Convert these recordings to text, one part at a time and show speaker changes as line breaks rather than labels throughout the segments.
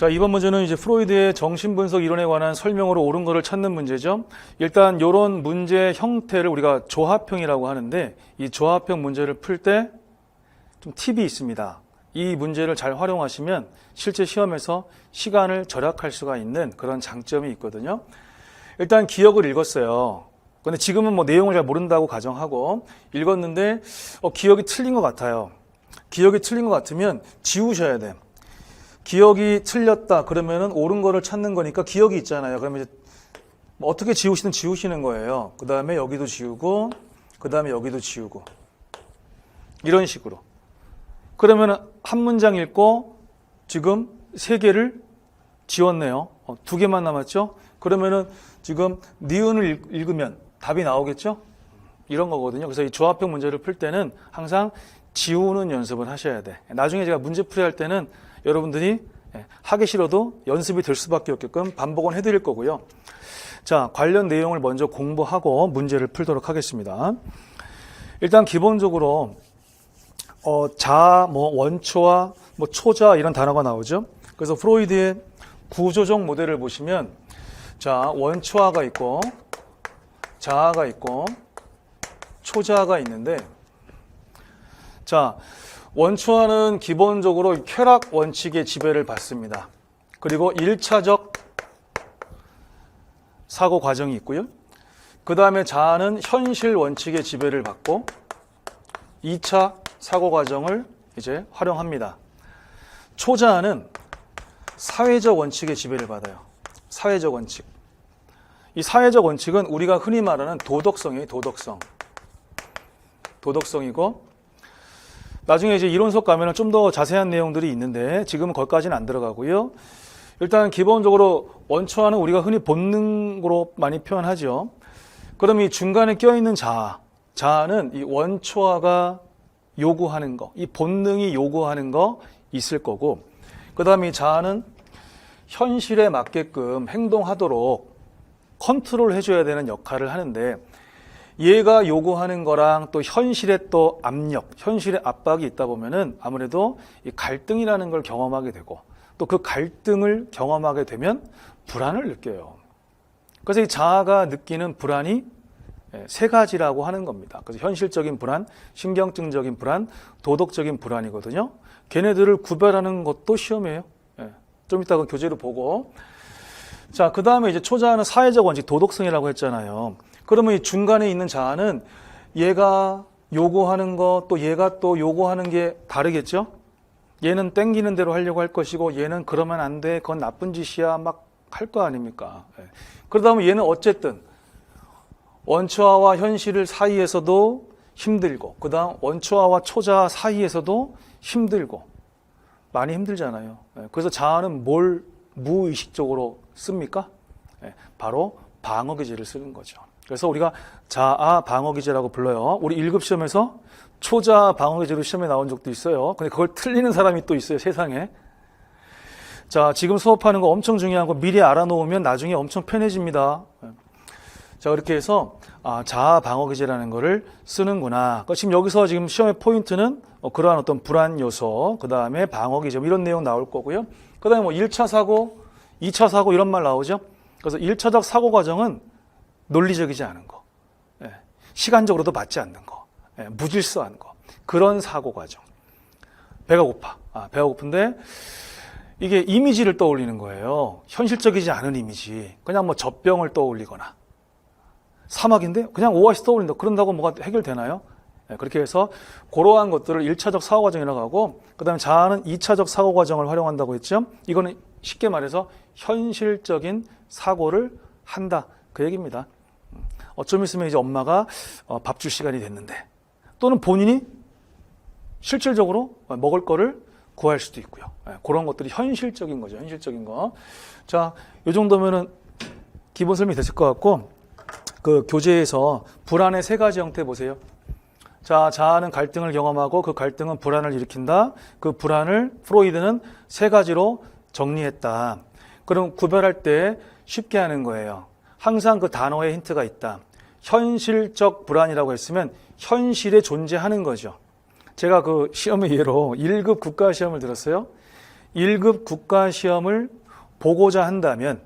자, 이번 문제는 이제 프로이드의 정신분석 이론에 관한 설명으로 옳은 거를 찾는 문제죠. 일단 이런 문제 형태를 우리가 조합형이라고 하는데 이 조합형 문제를 풀 때 좀 팁이 있습니다. 이 문제를 잘 활용하시면 실제 시험에서 시간을 절약할 수가 있는 그런 장점이 있거든요. 일단 기억을 읽었어요. 근데 지금은 뭐 내용을 잘 모른다고 가정하고 읽었는데 어, 기억이 틀린 것 같아요. 기억이 틀린 것 같으면 지우셔야 돼. 기억이 틀렸다 그러면은 옳은 거를 찾는 거니까 기억이 있잖아요. 그러면 이제 뭐 어떻게 지우시든 지우시는 거예요. 그 다음에 여기도 지우고, 그 다음에 여기도 지우고. 이런 식으로. 그러면 한 문장 읽고 지금 세 개를 지웠네요. 어, 두 개만 남았죠? 그러면은 지금 니은을 읽- 읽으면 답이 나오겠죠? 이런 거거든요. 그래서 이 조합형 문제를 풀 때는 항상 지우는 연습을 하셔야 돼. 나중에 제가 문제풀이 할 때는 여러분들이 예, 하기 싫어도 연습이 될 수밖에 없게끔 반복은 해드릴 거고요. 자, 관련 내용을 먼저 공부하고 문제를 풀도록 하겠습니다. 일단 기본적으로 어, 자, 뭐 원초와 뭐 초자 이런 단어가 나오죠. 그래서 프로이드의 구조적 모델을 보시면 자, 원초화가 있고 자아가 있고 초자아가 있는데 자, 원초화는 기본적으로 쾌락 원칙의 지배를 받습니다. 그리고 1차적 사고 과정이 있고요. 그 다음에 자아는 현실 원칙의 지배를 받고 2차 사고 과정을 이제 활용합니다. 초자아는 사회적 원칙의 지배를 받아요. 사회적 원칙. 이 사회적 원칙은 우리가 흔히 말하는 도덕성이에요, 도덕성. 도덕성이고, 나중에 이제 이론 수업 가면 좀더 자세한 내용들이 있는데, 지금은 거기까지는 안 들어가고요. 일단 기본적으로 원초화는 우리가 흔히 본능으로 많이 표현하죠. 그럼 이 중간에 껴있는 자아, 자아는 이 원초화가 요구하는 거, 이 본능이 요구하는 거 있을 거고, 그 다음에 이 자아는 현실에 맞게끔 행동하도록 컨트롤 해줘야 되는 역할을 하는데, 얘가 요구하는 거랑 또 현실의 또 압력, 현실의 압박이 있다 보면은 아무래도 이 갈등이라는 걸 경험하게 되고, 또 그 갈등을 경험하게 되면 불안을 느껴요. 그래서 이 자아가 느끼는 불안이 예, 세 가지라고 하는 겁니다. 그래서 현실적인 불안, 신경증적인 불안, 도덕적인 불안이거든요. 걔네들을 구별하는 것도 시험이에요. 예, 좀 이따가 교재로 보고. 자, 그 다음에 이제 초자아는 사회적 원칙, 도덕성이라고 했잖아요. 그러면 이 중간에 있는 자아는 얘가 요구하는 거, 또 얘가 또 요구하는 게 다르겠죠? 얘는 땡기는 대로 하려고 할 것이고, 얘는 그러면 안 돼, 그건 나쁜 짓이야, 막 할 거 아닙니까? 예. 그러다 보면 얘는 어쨌든 원초화와 현실 사이에서도 힘들고, 그 다음 원초화와 초자아 사이에서도 힘들고, 많이 힘들잖아요. 예, 그래서 자아는 뭘 무의식적으로 씁니까? 예, 바로 방어 기제를 쓰는 거죠. 그래서 우리가 자아 방어 기제라고 불러요. 우리 1급 시험에서 초자아 방어 기제로 시험에 나온 적도 있어요. 근데 그걸 틀리는 사람이 또 있어요, 세상에. 자, 지금 수업하는 거 엄청 중요한 거 미리 알아놓으면 나중에 엄청 편해집니다. 예. 자, 그렇게 해서 아, 자아 방어 기제라는 거를 쓰는구나. 그러니까 지금 여기서 지금 시험의 포인트는 어, 그러한 어떤 불안 요소, 그 다음에 방어 기제 뭐 이런 내용 나올 거고요. 그 다음에 뭐 1차 사고, 2차 사고 이런 말 나오죠. 그래서 1차적 사고 과정은 논리적이지 않은 거, 예, 시간적으로도 맞지 않는 거, 예, 무질서한 거, 그런 사고 과정. 배가 고파. 아, 배가 고픈데 이게 이미지를 떠올리는 거예요. 현실적이지 않은 이미지. 그냥 뭐 젖병을 떠올리거나 사막인데 그냥 오아시스 떠올린다. 그런다고 뭐가 해결되나요? 네, 그렇게 해서 그러한 것들을 1차적 사고 과정이라고 하고 그다음에 자아는 2차적 사고 과정을 활용한다고 했죠. 이거는 쉽게 말해서 현실적인 사고를 한다. 그 얘기입니다. 어쩜 있으면 이제 엄마가 어, 밥줄 시간이 됐는데 또는 본인이 실질적으로 먹을 거를 구할 수도 있고요. 예, 그런 것들이 현실적인 거죠. 현실적인 거. 자, 이 정도면은 기본 설명이 됐을 것 같고 그 교재에서 불안의 세 가지 형태 보세요. 자, 자아는 갈등을 경험하고 그 갈등은 불안을 일으킨다. 그 불안을 프로이드는 세 가지로 정리했다. 그럼 구별할 때 쉽게 하는 거예요. 항상 그 단어에 힌트가 있다. 현실적 불안이라고 했으면 현실에 존재하는 거죠. 제가 그 시험의 예로 1급 국가 시험을 들었어요. 1급 국가 시험을 보고자 한다면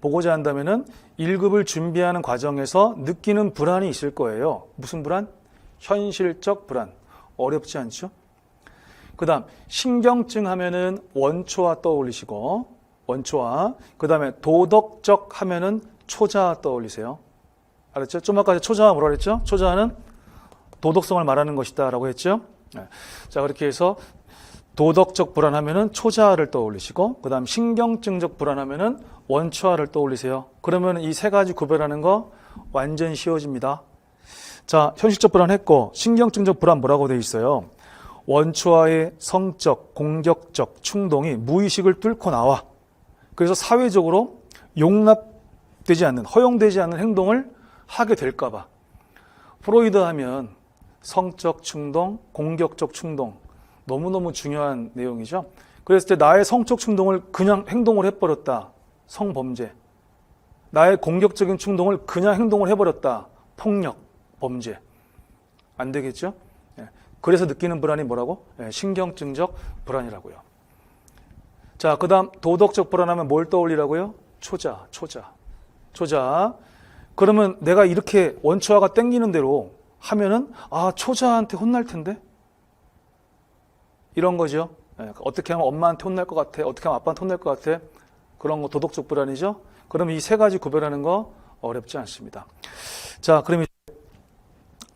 보고자 한다면은 1급을 준비하는 과정에서 느끼는 불안이 있을 거예요. 무슨 불안? 현실적 불안. 어렵지 않죠? 그다음 신경증 하면은 원초와 떠올리시고 원초와 그다음에 도덕적 하면은 초자 떠올리세요. 알았죠? 좀 아까 초자가 뭐라 그랬죠? 초자는 도덕성을 말하는 것이다라고 했죠. 네. 자 그렇게 해서 도덕적 불안하면은 초자를 떠올리시고 그다음 신경증적 불안하면은 원초화를 떠올리세요. 그러면 이 세 가지 구별하는 거 완전 쉬워집니다. 자 현실적 불안했고 신경증적 불안 뭐라고 돼 있어요? 원초화의 성적, 공격적 충동이 무의식을 뚫고 나와. 그래서 사회적으로 용납 되지 않는, 허용되지 않는 행동을 하게 될까 봐. 프로이드 하면 성적 충동, 공격적 충동. 너무너무 중요한 내용이죠. 그랬을 때 나의 성적 충동을 그냥 행동을 해버렸다. 성범죄. 나의 공격적인 충동을 그냥 행동을 해버렸다. 폭력, 범죄. 안 되겠죠? 예. 그래서 느끼는 불안이 뭐라고? 예, 신경증적 불안이라고요. 자, 그 다음 도덕적 불안하면 뭘 떠올리라고요? 초자, 초자. 초자. 그러면 내가 이렇게 원초화가 땡기는 대로 하면은, 아, 초자한테 혼날 텐데? 이런 거죠. 예, 어떻게 하면 엄마한테 혼날 것 같아? 어떻게 하면 아빠한테 혼날 것 같아? 그런 거 도덕적 불안이죠. 그럼 이 세 가지 구별하는 거 어렵지 않습니다. 자, 이제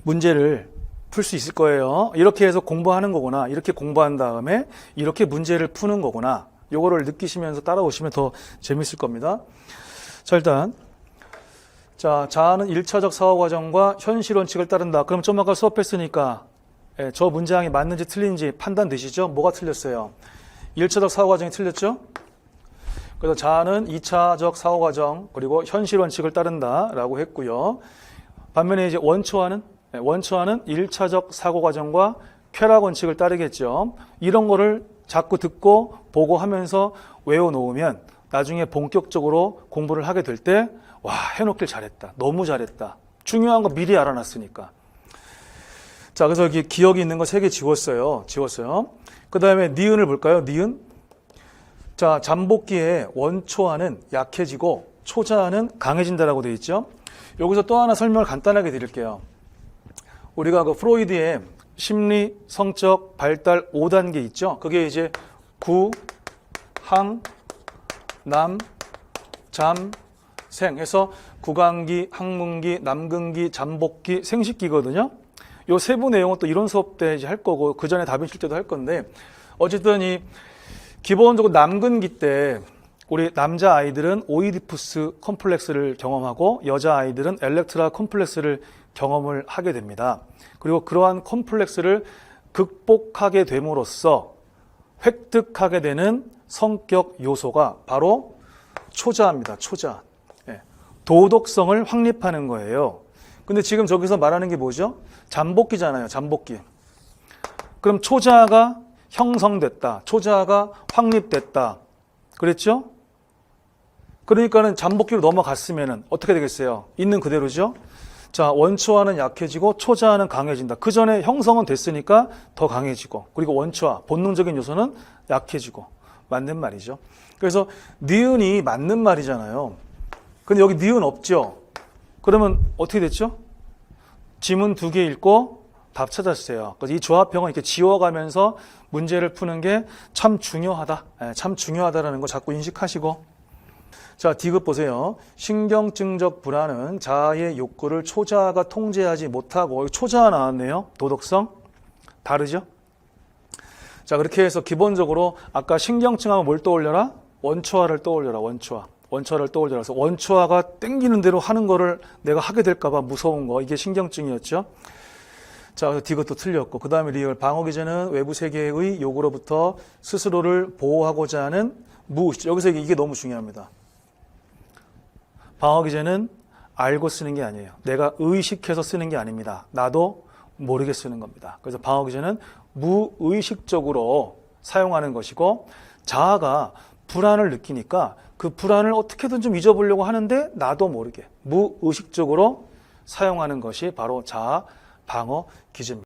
문제를 풀 수 있을 거예요. 이렇게 해서 공부하는 거구나. 이렇게 공부한 다음에 이렇게 문제를 푸는 거구나. 요거를 느끼시면서 따라오시면 더 재밌을 겁니다. 자, 일단 자, 자아는 1차적 사고 과정과 현실 원칙을 따른다. 그럼 좀 아까 수업했으니까 예, 저 문장이 맞는지 틀린지 판단 되시죠? 뭐가 틀렸어요? 1차적 사고 과정이 틀렸죠? 그래서 자아는 2차적 사고 과정 그리고 현실 원칙을 따른다라고 했고요. 반면에 이제 원초화는 예, 원초화는 1차적 사고 과정과 쾌락 원칙을 따르겠죠. 이런 거를 자꾸 듣고 보고 하면서 외워 놓으면 나중에 본격적으로 공부를 하게 될 때 와, 해놓길 잘했다. 너무 잘했다. 중요한 거 미리 알아놨으니까. 자, 그래서 여기 기억이 있는 거 세 개 지웠어요. 지웠어요. 그 다음에 니은을 볼까요? 니은. 자, 잠복기의 원초화는 약해지고 초자는 강해진다라고 되어 있죠. 여기서 또 하나 설명을 간단하게 드릴게요. 우리가 그 프로이드의 심리, 성적, 발달 5단계 있죠. 그게 이제 구, 항, 남, 잠, 생 해서 구강기, 항문기, 남근기, 잠복기, 생식기거든요. 요 세부 내용은 또 이론 수업 때 이제 할 거고 그 전에 답변실 때도 할 건데 어쨌든 이 기본적으로 남근기 때 우리 남자 아이들은 오이디푸스 컴플렉스를 경험하고 여자 아이들은 엘렉트라 컴플렉스를 경험을 하게 됩니다. 그리고 그러한 컴플렉스를 극복하게 됨으로써 획득하게 되는 성격 요소가 바로 초자입니다. 초자. 예. 도덕성을 확립하는 거예요. 근데 지금 저기서 말하는 게 뭐죠? 잠복기잖아요. 잠복기. 그럼 초자가 형성됐다. 초자가 확립됐다. 그랬죠? 그러니까는 잠복기로 넘어갔으면은 어떻게 되겠어요? 있는 그대로죠? 자, 원초화는 약해지고 초자는 강해진다. 그 전에 형성은 됐으니까 더 강해지고, 그리고 원초화, 본능적인 요소는 약해지고, 맞는 말이죠. 그래서 니은이 맞는 말이잖아요. 근데 여기 니은 없죠? 그러면 어떻게 됐죠? 지문 두 개 읽고 답 찾았어요. 그래서 이 조합형은 이렇게 지워가면서 문제를 푸는 게 참 중요하다. 예, 참 중요하다라는 거 자꾸 인식하시고. 자, 디귿 보세요. 신경증적 불안은 자아의 욕구를 초자가 통제하지 못하고, 초자가 나왔네요. 도덕성. 다르죠? 자, 그렇게 해서 기본적으로 아까 신경증 하면 뭘 떠올려라? 원초화를 떠올려라, 원초화. 원초화를 떠올려라. 그래서 원초화가 땡기는 대로 하는 거를 내가 하게 될까봐 무서운 거. 이게 신경증이었죠. 자, 그래서 디귿도 틀렸고. 그 다음에 리얼. 방어 기제는 외부 세계의 요구로부터 스스로를 보호하고자 하는 무의식. 여기서 이게 너무 중요합니다. 방어 기제는 알고 쓰는 게 아니에요. 내가 의식해서 쓰는 게 아닙니다. 나도 모르게 쓰는 겁니다. 그래서 방어 기제는 무의식적으로 사용하는 것이고 자아가 불안을 느끼니까 그 불안을 어떻게든 좀 잊어보려고 하는데 나도 모르게 무의식적으로 사용하는 것이 바로 자아 방어 기제입니다.